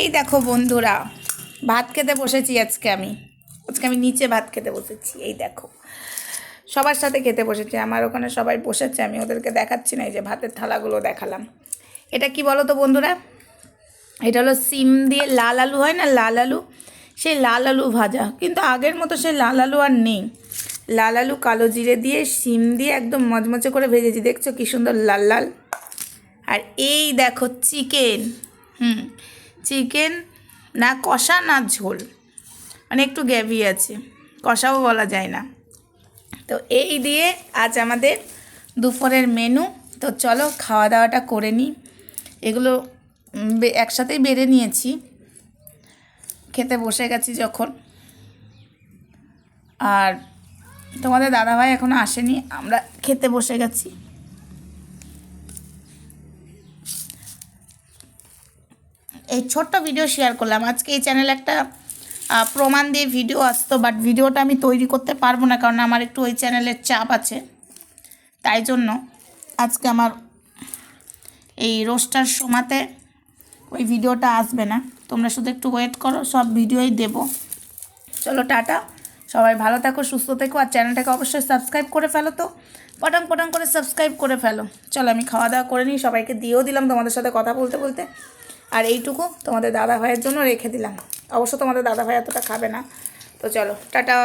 এই দেখো বন্ধুরা, ভাত খেতে বসেছি আজকে আমি। আজকে আমি নিচে ভাত খেতে বসেছি, এই দেখো। সবার সাথে খেতে বসেছি, আমার ওখানে সবাই বসেছে, আমি ওদেরকে দেখাচ্ছি না, এই যে ভাতের থালাগুলো দেখালাম। এটা কি বলো তো বন্ধুরা? এটা হলো সিম দিয়ে লাল আলু হয় না, লাল আলু? সেই লাল আলু ভাজা, কিন্তু আগের মতো সেই লাল আলু আর নেই। লাল আলু কালো জিরে দিয়ে, সিম দিয়ে একদম মচমচে করে ভেজেছি, দেখছ কি সুন্দর লাল লাল? আর এই দেখো চিকেন, হুম চিকেন না কষা না ঝোল? মানে একটু গ্যাভি আছে, কষাও বলা যায় না। তো এই দিয়ে আজ আমাদের দুপুরের মেনু। তো চলো খাওয়া দাওয়াটা করে নিই। এগুলো একসাথেই বেড়ে নিয়েছি। খেতে বসে গেছি যখন। আর তোমাদের দাদাভাই এখনও আসেনি, আমরা খেতে বসে গেছি। এই ছোট্ট ভিডিও শেয়ার করলাম। আজকে এই চ্যানেলে একটা প্রমাণ দিয়ে ভিডিও আসতো বাট ভিডিওটা আমি তৈরি করতে পারব না, কারণ আমার একটু ওই চ্যানেলের চাপ আছে। তাই জন্য আজকে আমার এই রোস্টার সময়তে ওই ভিডিওটা আসবে না। তোমরা শুধু একটু ওয়েট করো, সব ভিডিওই দেবো। চলো, টাটা। সবাই ভালো থাকো, সুস্থ থেকো, আর চ্যানেলটাকে অবশ্যই সাবস্ক্রাইব করে ফেলো তো। পটাং পটাং করে সাবস্ক্রাইব করে ফেলো। চলো, আমি খাওয়া দাওয়া করে নিই, সবাইকে দিয়েও দিলাম তোমাদের সাথে কথা বলতে বলতে। আর এইটুকু তোমাদের দাদা ভাইয়ের জন্য রেখে দিলাম। অবশ্য তোমাদের দাদা ভাই এতটা খাবে না। তো চলো, টাটা।